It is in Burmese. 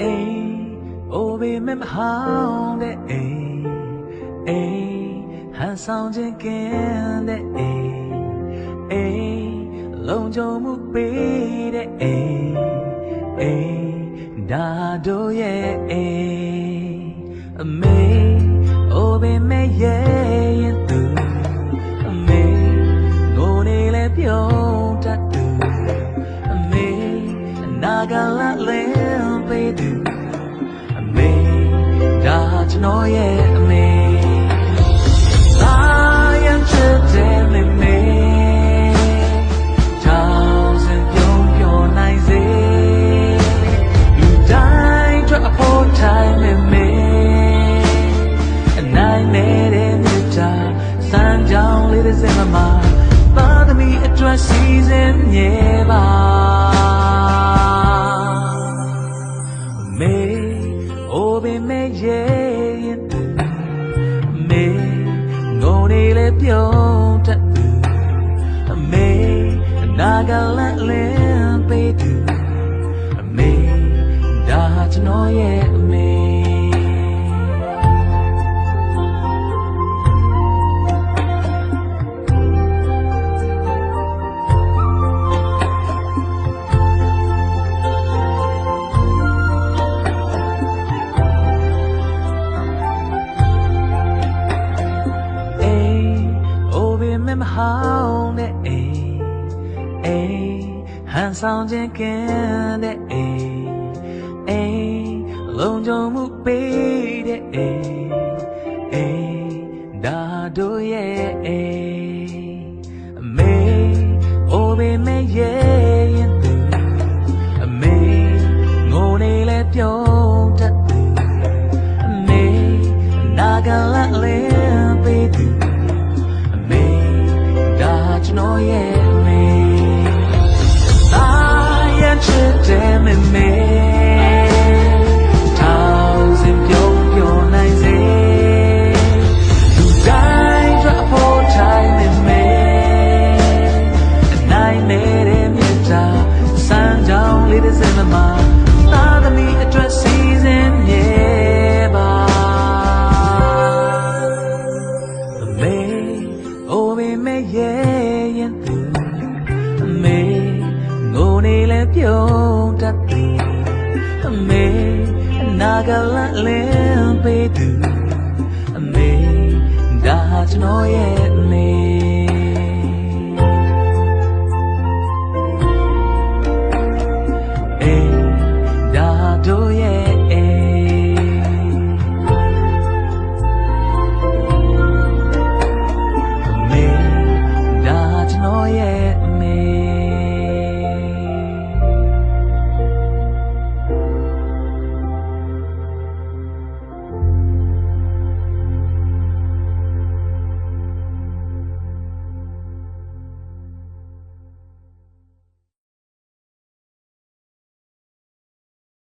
အိမ်အိုဘေးမမဟောင်းတဲ့အိမ်အိမ်ဟန်ဆောင်ခြင်းကင်းတဲ့အိမ်အိမ်လုံခြုံမှုပေးတဲ့အိမ်အိမ်ဒါတို့ရဲ့အိမ်အမေအိုဘေးမရဲ့ ဒါကျွန်တော်ရဲ့ အိုဘေမေရဲ့ရင်သူမေငုံနေလေပြုံးတတ်သူအမေနာဂလန်လင်းပေးသူအမေဒါကျွန်တော်ရဲ့အမေ မမဟောင်းတဲ့အိမ်အိမ်ဟန်ဆောင်ခြင်းကင်းတဲ့အိမ်အိမ်လုံခြုံမှုပေးတဲ့အိမ်အိမ်ဒါတို့ရဲ့အိမ်အမေအိုဘေးမရဲ့ ပြုံးတတ်သည်အမေအနာဂတ်လမ်းလင်းပေးသူအမေဒါဟာကျွန်တော်ရဲ့အမေရဲ့အမေ